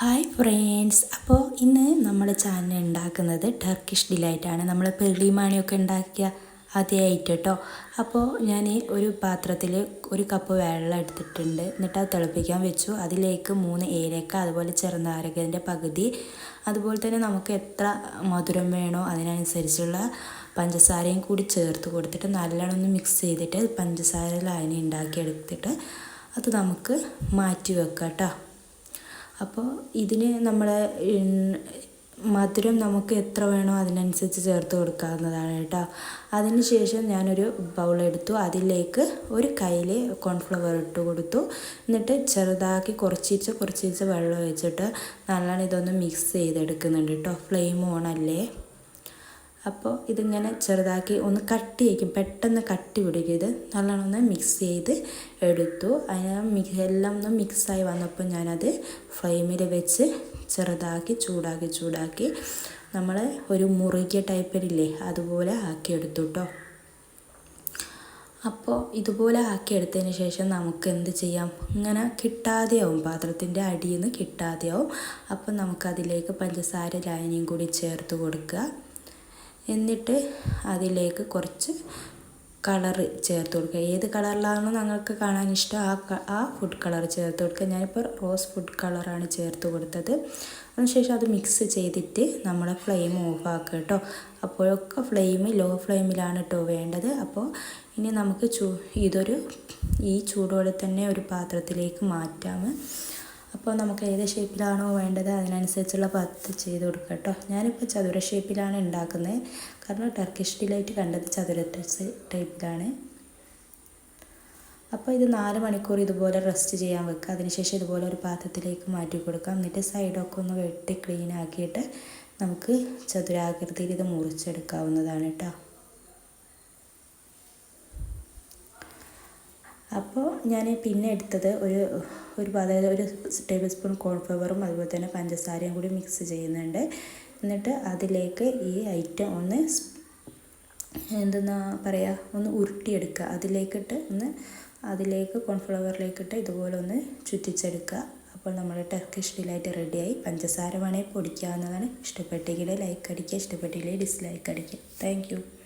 Hi friends അപ്പോൾ ഇന്ന് നമ്മുടെ ചാനൽ ഉണ്ടാക്കുന്നത് ടർക്കിഷ് ഡിലൈറ്റാണ് നമ്മൾ പെർളിമാണിയൊക്കെ ഉണ്ടാക്കിയ ആദ്യമായിട്ട് കേട്ടോ അപ്പോൾ ഞാൻ ഒരു പാത്രത്തിൽ ഒരു കപ്പ് വെള്ളം എടുത്തിട്ടുണ്ട്. എന്നിട്ട് അത് തിളപ്പിക്കാൻ വെച്ചു. അതിലേക്ക് മൂന്ന് ഏലക്ക അതുപോലെ ചെറുനാരകന്റെ പകുതി. അതുപോലെ തന്നെ നമുക്ക് എത്ര മധുരം വേണോ അതിനനുസരിച്ചുള്ള പഞ്ചസാരയും കൂടി ചേർത്ത് കൊടുത്തിട്ട് നല്ലോണം ഒന്ന് മിക്സ് ചെയ്തിട്ട് പഞ്ചസാര ലായനി ഉണ്ടാക്കിയെടുത്തിട്ട് അത് നമുക്ക് മാറ്റി വെക്കാം കേട്ടോ അപ്പോൾ ഇതിന് നമ്മൾ മധുരം നമുക്ക് എത്ര വേണോ അതിനനുസരിച്ച് ചേർത്ത് കൊടുക്കാവുന്നതാണ് കേട്ടോ. അതിന് ശേഷം ഞാനൊരു ബൗളെടുത്തു അതിലേക്ക് ഒരു കയ്യിൽ കോൺഫ്ലവർ ഇട്ട് കൊടുത്തു. എന്നിട്ട് ചെറുതാക്കി കുറച്ചിച്ച് കുറച്ചിച്ച് വെള്ളം ഒഴിച്ചിട്ട് നല്ലോണം ഇതൊന്ന് മിക്സ് ചെയ്തെടുക്കുന്നുണ്ട് കേട്ടോ. ഫ്ലെയിം ഓണല്ലേ അപ്പോൾ ഇതിങ്ങനെ ചെറുതാക്കി ഒന്ന് കട്ടി വയ്ക്കും പെട്ടെന്ന് കട്ടി പിടിക്കും. ഇത് നല്ലോണം ഒന്ന് മിക്സ് ചെയ്ത് എടുത്തു. അതിന് എല്ലാം ഒന്ന് മിക്സായി വന്നപ്പോൾ ഞാനത് ഫ്ലെയിമിൽ വെച്ച് ചെറുതാക്കി ചൂടാക്കി ചൂടാക്കി നമ്മൾ ഒരു മുറുകിയ ടൈപ്പിലില്ലേ അതുപോലെ ആക്കിയെടുത്തു കേട്ടോ അപ്പോൾ ഇതുപോലെ ആക്കിയെടുത്തതിന് ശേഷം നമുക്ക് എന്ത് ചെയ്യാം? ഇങ്ങനെ കിട്ടാതെയാവും. പാത്രത്തിന്റെ അടിയിൽ നിന്ന് കിട്ടാതെയാവും. അപ്പോൾ നമുക്കതിലേക്ക് പഞ്ചസാര ലായനിയും കൂടി ചേർത്ത് കൊടുക്കുക. എന്നിട്ട് അതിലേക്ക് കുറച്ച് കളറ് ചേർത്ത് കൊടുക്കുക. ഏത് കളറിലാണോ ഞങ്ങൾക്ക് കാണാൻ ഇഷ്ടം ആ ആ ഫുഡ് കളർ ചേർത്ത് കൊടുക്കുക. ഞാനിപ്പോൾ റോസ് ഫുഡ് കളറാണ് ചേർത്ത് കൊടുത്തത്. അതിനുശേഷം അത് മിക്സ് ചെയ്തിട്ട് നമ്മളെ ഫ്ലെയിം ഓഫ് ആക്കുക കേട്ടോ. അപ്പോഴൊക്കെ ഫ്ലെയിം ലോ ഫ്ലെയിമിലാണ് കേട്ടോ വേണ്ടത്. അപ്പോൾ ഇനി നമുക്ക് ചൂ ഇതൊരു ഈ ചൂടോടെ തന്നെ ഒരു പാത്രത്തിലേക്ക് മാറ്റാം. അപ്പോൾ നമുക്ക് ഏത് ഷേപ്പിലാണോ വേണ്ടത് അതിനനുസരിച്ചുള്ള പത്ത് ചെയ്ത് കൊടുക്കുക കേട്ടോ. ഞാനിപ്പോൾ ചതുര ഷേപ്പിലാണ് ഉണ്ടാക്കുന്നത്. കാരണം ടർക്കിഷ് ഡിലൈറ്റ് കണ്ടത് ചതുര ടൈപ്പിലാണ്. അപ്പോൾ ഇത് നാല് മണിക്കൂർ ഇതുപോലെ റെസ്റ്റ് ചെയ്യാൻ വെക്കുക. അതിനുശേഷം ഇതുപോലെ ഒരു പാത്രത്തിലേക്ക് മാറ്റി കൊടുക്കുക. എന്നിട്ട് സൈഡൊക്കെ ഒന്ന് വെട്ടി ക്ലീൻ ആക്കിയിട്ട് നമുക്ക് ചതുരാകൃതിയിൽ ഇത് മുറിച്ചെടുക്കാവുന്നതാണ് കേട്ടോ. അപ്പോൾ ഞാൻ പിന്നെ എടുത്തത് ഒരു ഒരു അതായത് ഒരു ടേബിൾ സ്പൂൺ കോൺഫ്ലവറും അതുപോലെ തന്നെ പഞ്ചസാരയും കൂടി മിക്സ് ചെയ്യുന്നുണ്ട്. എന്നിട്ട് അതിലേക്ക് ഈ ഐറ്റം ഒന്ന് എന്തെന്നാ പറയുക ഒന്ന് ഉരുട്ടിയെടുക്കുക. അതിലേക്കിട്ട് ഒന്ന് അതിലേക്ക് കോൺഫ്ലവറിലേക്കിട്ട് ഇതുപോലെ ഒന്ന് ചുറ്റിച്ചെടുക്കുക. അപ്പോൾ നമ്മുടെ ടർക്കിഷ് ഡിലൈറ്റ് റെഡിയായി പഞ്ചസാര വേണേൽ പൊടിക്കാവുന്നതാണ്. ഇഷ്ടപ്പെട്ടെങ്കിൽ ലൈക്ക് അടിക്കുക. ഇഷ്ടപ്പെട്ടില്ലെങ്കിൽ ഡിസ്ലൈക്ക് അടിക്കുക. താങ്ക്